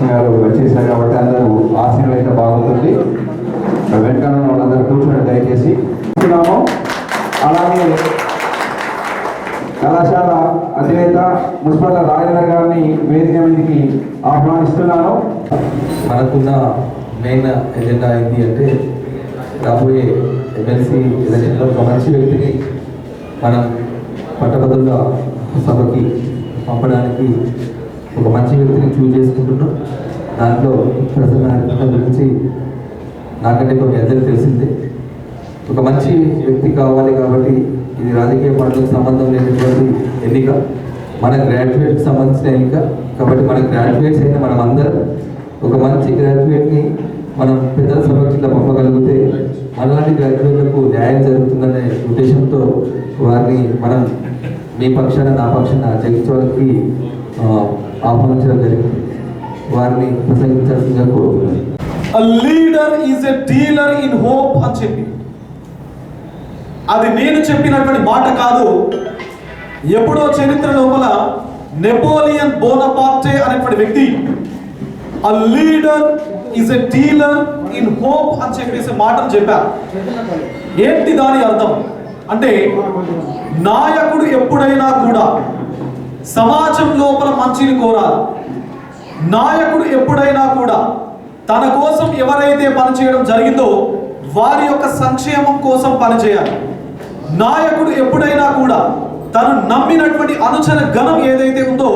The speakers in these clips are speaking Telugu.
రామకృష్ణ గారు వచ్చేసారు కాబట్టి అందరూ ఆశీర్వాదం అయితే బాగుంటుంది. వెంకన్న వాళ్ళందరూ కూర్చోండి దయచేసి చూస్తున్నాము అలాగే కళాశాల అధినేత మున్సిపల్ రాజేంద్ర గారిని వేదిక మీదకి ఆహ్వానిస్తున్నాను. మనకున్న మెయిన్ ఎజెండా ఏంటి అంటే రాబోయే ఎమ్మెల్సీ ఎలక్షన్లో ఒక మంచి వ్యక్తిని మనం పట్టభద్రుగా సభకి పంపడానికి ఒక మంచి వ్యక్తిని చూజ్ చేసుకుంటున్నాం దాంట్లో ప్రసన్న గురించి నాకంటే కొన్ని అందరికీ తెలిసిందే. ఒక మంచి వ్యక్తి కావాలి కాబట్టి ఇది రాజకీయ పార్టీలకు సంబంధం లేనటువంటి ఎన్నిక. మన గ్రాడ్యుయేట్కి సంబంధించిన ఎన్నిక. కాబట్టి మన గ్రాడ్యుయేట్స్ అయిన మనం అందరం ఒక మంచి గ్రాడ్యుయేట్ని మనం పెద్దల సమక్షంలో పంపగలిగితే అలాంటి గ్రాడ్యుయేట్లకు న్యాయం జరుగుతుందనే ఉద్దేశంతో వారిని మనం మీ పక్షాన నా పక్షాన జగించడానికి ఆహ్వానించడం జరిగింది. వారిని ప్రసంగించాల్సిందిగా కోరుతున్నాను A leader is a dealer in hope అని చెప్పి. అది నేను చెప్పినటువంటి మాట కాదు. ఎప్పుడో చరిత్ర లోపల నెపోలియన్ బోనపార్టే అనేటువంటి వ్యక్తి a leader is a dealer in hope అని చెప్పేసి మాటలు చెప్పారు. ఏంటి దాని అర్థం? అంటే నాయకుడు ఎప్పుడైనా కూడా సమాజం లోపల మంచిని కోరాలి. నాయకుడు ఎప్పుడైనా కూడా తన కోసం ఎవరైతే పనిచేయడం జరిగిందో వారి యొక్క సంక్షేమం కోసం పనిచేయాలి నాయకుడు ఎప్పుడైనా కూడా తను నమ్మినటువంటి అనుచర గణం ఏదైతే ఉందో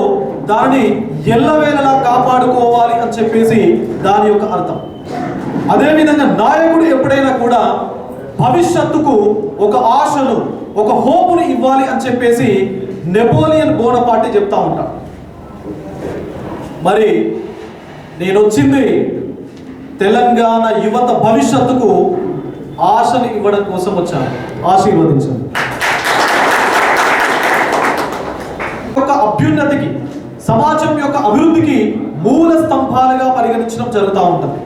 దానిని ఎల్లవేళలా కాపాడుకోవాలి అని చెప్పేసి దాని యొక్క అర్థం. అదేవిధంగా నాయకుడు ఎప్పుడైనా కూడా భవిష్యత్తుకు ఒక ఆశను ఒక హోపును ఇవ్వాలి అని చెప్పేసి నెపోలియన్ బోనపాటి చెప్తా ఉంటాను మరి నేను వచ్చింది తెలంగాణ యువత భవిష్యత్తుకు ఆశను ఇవ్వడం కోసం వచ్చాను. ఆశీర్వదించాను. ఒక అభ్యున్నతికి సమాజం యొక్క అభివృద్ధికి మూల స్తంభాలుగా పరిగణించడం జరుగుతూ ఉంటుంది.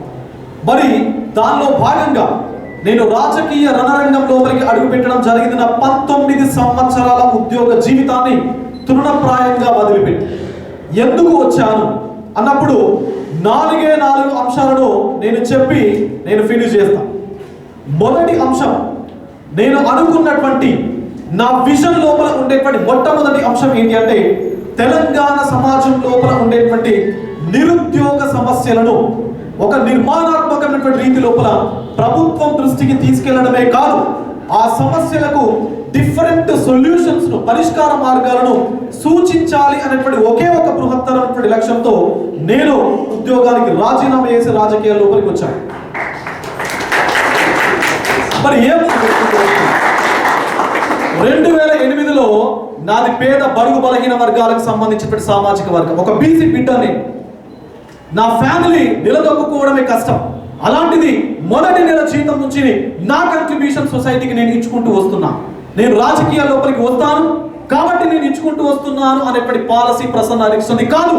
మరి దానిలో భాగంగా నేను రాజకీయ రణరంగం లోపలికి అడుగుపెట్టడం జరిగింది నా పంతొమ్మిది సంవత్సరాల ఉద్యోగ జీవితాన్ని తృణప్రాయంగా వదిలిపెట్టి. ఎందుకు వచ్చాను? అన్నప్పుడు నాలుగే నాలుగు అంశాలను నేను చెప్పి నేను ఫినిష్ చేస్తాను మొదటి అంశం నేను అనుకున్నటువంటి నా విజన్ లోపల ఉండేటువంటి మొట్టమొదటి అంశం ఏంటి అంటే తెలంగాణ సమాజం లోపల ఉండేటువంటి నిరుద్యోగ సమస్యలను ఒక నిర్మాణాత్మకమైనటువంటి రీతి లోపల ప్రభుత్వం దృష్టికి తీసుకెళ్ళడమే కాదు ఆ సమస్యలకు డిఫరెంట్ సొల్యూషన్స్ను పరిష్కార మార్గాలను సూచించాలి అనేటువంటి ఒకే ఒక బృహత్తరమైనటువంటి లక్ష్యంతో నేను ఉద్యోగానికి రాజీనామా చేసి రాజకీయ లోపలికి వచ్చాను. మరి ఏం రెండు వేల ఎనిమిదిలో నాది పేద బరుగు బలహీన వర్గాలకు సంబంధించినటువంటి సామాజిక వర్గం. ఒక బీసీ బిడ్డని నా ఫ్యామిలీ నిలదొక్కుకోవడమే కష్టం. అలాంటిది మొదటి నెల జీతం నుంచి నా కంట్రిబ్యూషన్ సొసైటీకి నేను ఇచ్చుకుంటూ వస్తున్నా. నేను రాజకీయ లోపలికి వస్తాను కాబట్టి నేను ఇచ్చుకుంటూ వస్తున్నాను అనేటువంటి పాలసీ ప్రసన్న హరిస్తుంది కాదు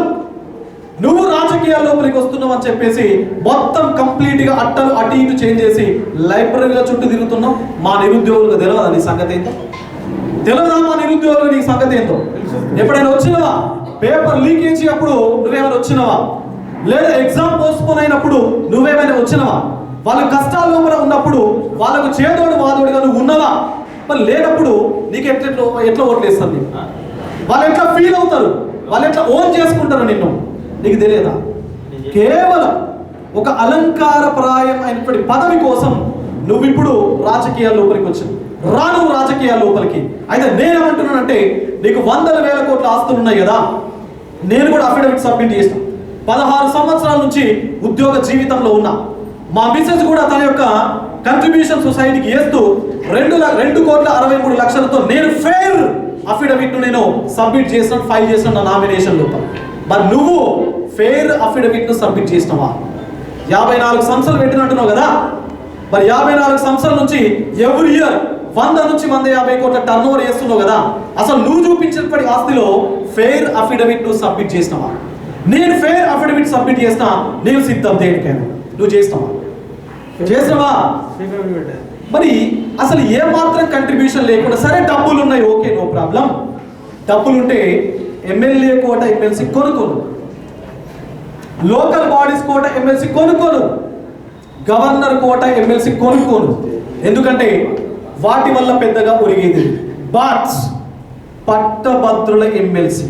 నువ్వు రాజకీయ లోపలికి వస్తున్నావు అని చెప్పేసి మొత్తం కంప్లీట్గా అట్టలు అటు ఇటు చేంజ్ చేసి లైబ్రరీల చుట్టూ తిరుగుతున్నావు మా నిరుద్యోగులకు తెలియదా నీ సంగతి ఏంటో? తెలియదా మా నిరుద్యోగులు నీ సంగతి ఏంటో? ఎప్పుడైనా వచ్చినవా? పేపర్ లీకేజీ అప్పుడు నువ్వేమైనా వచ్చినవా? లేదా ఎగ్జామ్ పోస్ట్పోన్ అయినప్పుడు నువ్వేమైనా వచ్చినవా? వాళ్ళ కష్టాల్లో మనం ఉన్నప్పుడు వాళ్ళకు చేదోడు వాదోడుగా నువ్వు ఉన్నదా మరి లేనప్పుడు నీకు ఎట్లా ఎట్లా ఓట్లేస్తుంది నేను వాళ్ళు ఎట్లా ఫీల్ అవుతారు? వాళ్ళు ఎట్లా ఓన్ చేసుకుంటారు నిన్ను? నీకు తెలియదా? కేవలం ఒక అలంకారప్రాయం అయినటువంటి పదవి కోసం నువ్వు ఇప్పుడు రాజకీయాల లోపలికి వచ్చావు రాను రాజకీయాల లోపలికి. అయితే నేనేమంటున్నానంటే నీకు వందల వేల కోట్ల ఆస్తులు ఉన్నాయి కదా? నేను కూడా అఫిడవిట్ సబ్మిట్ చేసిన. పదహారు సంవత్సరాల నుంచి ఉద్యోగ జీవితంలో ఉన్నా. మా మిసెస్ కూడా తన యొక్క కంట్రిబ్యూషన్ సొసైటీకి వేస్తూ రెండు రెండు కోట్ల అరవై మూడు లక్షలతో నేను ఫెయిర్ అఫిడవిట్ నేను సబ్మిట్ చేసిన ఫైల్ చేసిన నా నామినేషన్ లోపల. మరి నువ్వు ఫెయిర్ అఫిడవిట్ను సబ్మిట్ చేసినవా? యాభై నాలుగు సంవత్సరాలు పెట్టినట్టున్నావు కదా? మరి యాభై నాలుగు సంవత్సరాల నుంచి ఎవ్రీ ఇయర్ వంద నుంచి వంద యాభై కోట్ల టర్న్ ఓవర్ చేస్తున్నావు కదా? అసలు నువ్వు చూపించినప్పటి ఆస్తిలో ఫెయిర్ అఫిడవిట్ నువ్వు సబ్మిట్ చేసినవా? నేను ఫెయిర్ అఫిడవిట్ సబ్మిట్ చేసినా నేను సిద్ధం దేనికైనా. నువ్వు చేసినావా? చేసినావా మరి అసలు ఏ మాత్రం కంట్రిబ్యూషన్ లేకుండా సరే డబ్బులు ఉన్నాయి ఓకే నో ప్రాబ్లం. డబ్బులు ఉంటే ఎమ్మెల్యే కోట ఎమ్మెల్సీ కొనుక్కోను లోకల్ బాడీస్ కోట ఎమ్మెల్సీ కొనుక్కోను గవర్నర్ కోట ఎమ్మెల్సీ కొనుక్కోను ఎందుకంటే వాటి వల్ల పెద్దగా ఒరిగేది బట్ పట్టభద్రుల ఎమ్మెల్సీ.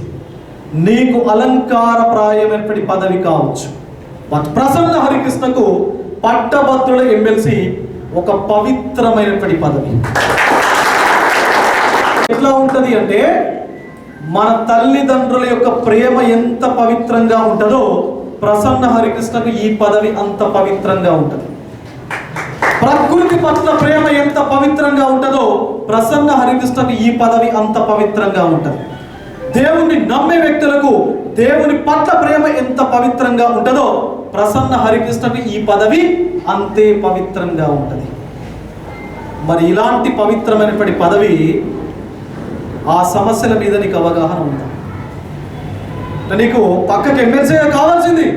నీకు అలంకారప్రాయమైనటువంటి పదవి కావచ్చు. ప్రసన్న హరికృష్ణకు పట్టభద్రుల ఎమ్మెల్సీ ఒక పవిత్రమైనటువంటి పదవి. ఎట్లా ఉంటుంది అంటే మన తల్లిదండ్రుల యొక్క ప్రేమ ఎంత పవిత్రంగా ఉంటుందో ప్రసన్న హరికృష్ణకు ఈ పదవి అంత పవిత్రంగా ఉంటుంది. ప్రకృతి పట్ల ప్రేమ ఎంత పవిత్రంగా ఉంటుందో ప్రసన్న హరికృష్ణకు ఈ పదవి అంత పవిత్రంగా ఉంటుంది. దేవుణ్ణి నమ్మే వ్యక్తులకు దేవుని పట్ల ప్రేమ ఎంత పవిత్రంగా ఉంటుందో ప్రసన్న హరికృష్ణకి ఈ పదవి అంతే పవిత్రంగా ఉంటుంది. మరి ఇలాంటి పవిత్రమైనటువంటి పదవి ఆ సమస్యల మీద నీకు అవగాహన ఉందా? నీకు పక్కకి ఎమ్మెల్సీగా కావాల్సింది.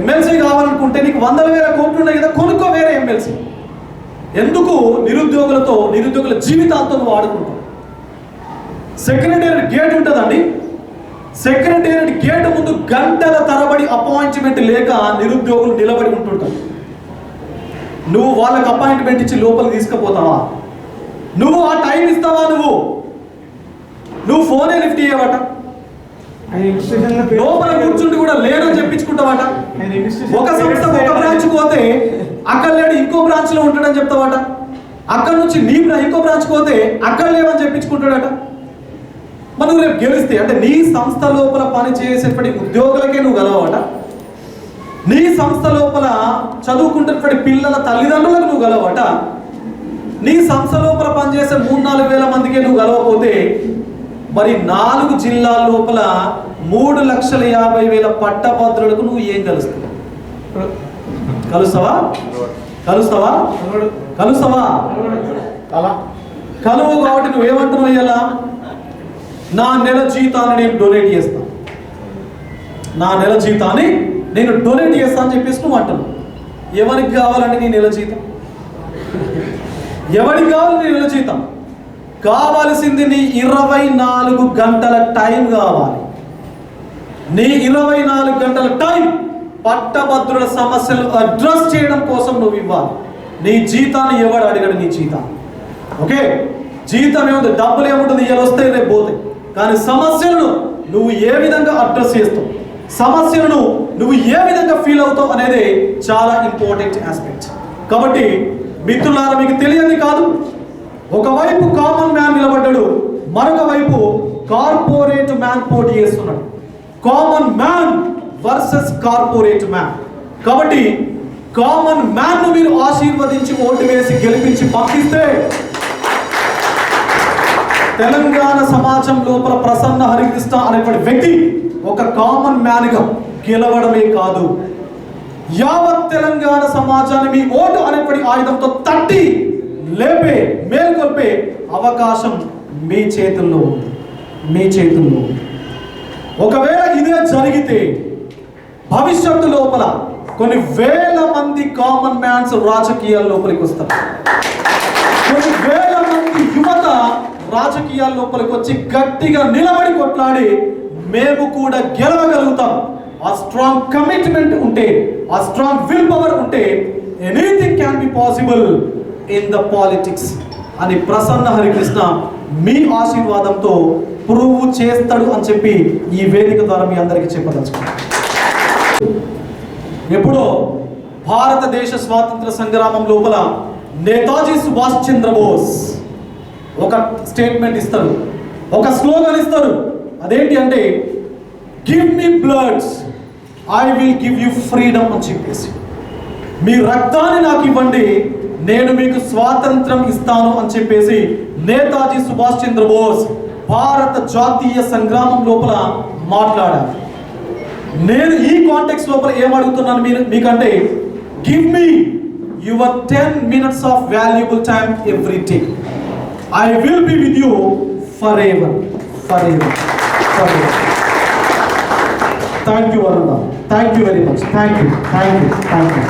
ఎమ్మెల్సీ కావాలనుకుంటే నీకు వందల వేల కోట్లు ఉన్నాయి కదా కొనుక్కో వేరే ఎమ్మెల్సీ. ఎందుకు నిరుద్యోగులతో నిరుద్యోగుల జీవితాలతో నువ్వు ఆడుకుంటావు? సెక్రటేరియట్ గేట్ ఉంటుందండి సెక్రటేరియట్ గేట్ ముందు గంటల తరబడి అపాయింట్మెంట్ లేక నిరుద్యోగులు నిలబడి ఉంటుంటారు. నువ్వు వాళ్ళకి అపాయింట్మెంట్ ఇచ్చి లోపలికి తీసుకుపోతావా? నువ్వు ఆ టైం ఇస్తావా నువ్వు? నువ్వు ఫోనే లిఫ్ట్ చేయవట లోపల కూర్చుండి కూడా లేదని చెప్పించుకుంటావట. ఒక సంస్థ ఒక బ్రాంచ్ పోతే అక్కడ లేడు ఇంకో బ్రాంచ్లో ఉంటాడని చెప్తావట. అక్కడ నుంచి నీ ఇంకో బ్రాంచ్ పోతే అక్కడ లేవని చెప్పించుకుంటాడట. నువ్వు రేపు గెలిస్తే అంటే నీ సంస్థ లోపల పని చేసేటువంటి ఉద్యోగులకే నువ్వు గలవట నీ సంస్థ లోపల చదువుకుంటున్నటువంటి పిల్లల తల్లిదండ్రులకు నువ్వు గలవట నీ సంస్థ లోపల పనిచేసే మూడు నాలుగు వేల మందికి నువ్వు గలవపోతే మరి నాలుగు జిల్లాల లోపల మూడు లక్షల యాభై వేల పట్టభద్రులకు నువ్వు ఏం కలుస్తావు కలుస్తావా కలుస్తావా కలుస్తావా అలా కలువు కాబట్టి నువ్వేమంటున్నావు ఇయ్యాల? నా నెల జీతాన్ని నేను డొనేట్ చేస్తాను నా నెల జీతాన్ని నేను డొనేట్ చేస్తా అని చెప్పేసి నువ్వు అంటాను ఎవరికి కావాలండి నీ నెల జీతం? ఎవరికి కావాలి నీ నెల జీతం? కావాల్సింది నీ ఇరవై నాలుగు గంటల టైం కావాలి. నీ ఇరవై నాలుగు గంటల టైం పట్టభద్రుల సమస్యలు అడ్రస్ చేయడం కోసం నువ్వు ఇవ్వాలి. నీ జీతాన్ని ఎవడు అడిగాడు? నీ జీతాన్ని. ఓకే? జీతం ఏముంది? డబ్బులు ఏముంటుంది? ఇవాళ వస్తాయి రేపు పోతాయి. కానీ సమస్యలను నువ్వు ఏ విధంగా అడ్రస్ చేస్తావు? సమస్యలను నువ్వు ఏ విధంగా ఫీల్ అవుతావు అనేది చాలా ఇంపార్టెంట్ ఆస్పెక్ట్ కాబట్టి మిత్రులారా మీకు తెలియదు కాదు ఒకవైపు కామన్ మ్యాన్ నిలబడ్డాడు మరొక వైపు కార్పొరేట్ మ్యాన్ పోటీ చేస్తున్నాడు. Common man versus corporate man కాబట్టి కామన్ మ్యాన్ మీరు ఆశీర్వదించి ఓటు వేసి గెలిపించి పంపిస్తే తెలంగాణ సమాజం లోపల ప్రసన్న హరికృష్ణ అనేటువంటి వ్యక్తి ఒక కామన్ మ్యాన్గా గెలవడమే కాదు. యావత్ తెలంగాణ సమాజాన్ని మీ ఓటు అనేటువంటి ఆయుధంతో తట్టి లేపే మేల్కొల్పే అవకాశం మీ చేతుల్లో ఉంది. మీ చేతుల్లో ఉంది. ఒకవేళ ఇదే జరిగితే భవిష్యత్తు లోపల కొన్ని వేల మంది కామన్ మ్యాన్స్ రాజకీయాల లోపలికి వస్తారు. కొన్ని వేల రాజకీయాల లోపలికి వచ్చి గట్టిగా నిలబడి కొట్లాడి మేము కూడా గెలవగలుగుతాం. ఆ స్ట్రాంగ్ కమిట్మెంట్ ఉంటే ఆ స్ట్రాంగ్ విల్ పవర్ ఉంటే anything can be possible in the politics అని ప్రసన్న హరికృష్ణ మీ ఆశీర్వాదంతో ప్రూవ్ చేస్తాడు అని చెప్పి ఈ వేదిక ద్వారా మీ అందరికీ చెప్పదలుచుకున్నాను. ఎప్పుడో భారతదేశ స్వాతంత్ర సంగ్రామం లోపల నేతాజీ సుభాష్ చంద్రబోస్ ఒక స్టేట్మెంట్ ఇస్తారు ఒక స్లోగన్ ఇస్తారు. అదేంటి అంటే give me bloods I will give you freedom అని చెప్పేసి. మీ రక్తాన్ని నాకు ఇవ్వండి నేను మీకు స్వాతంత్రం ఇస్తాను అని చెప్పేసి నేతాజీ సుభాష్ చంద్రబోస్ భారత జాతీయ సంగ్రామం లోపల మాట్లాడారు. నేను ఈ కాంటెక్స్ లోపల ఏమడుగుతున్నాను మీరు మీకంటే give me your ten minutes of valuable time every day I will be with you forever. Forever. Forever. Thank you, Aruna. Thank you very much. Thank you. Thank you. Thank you.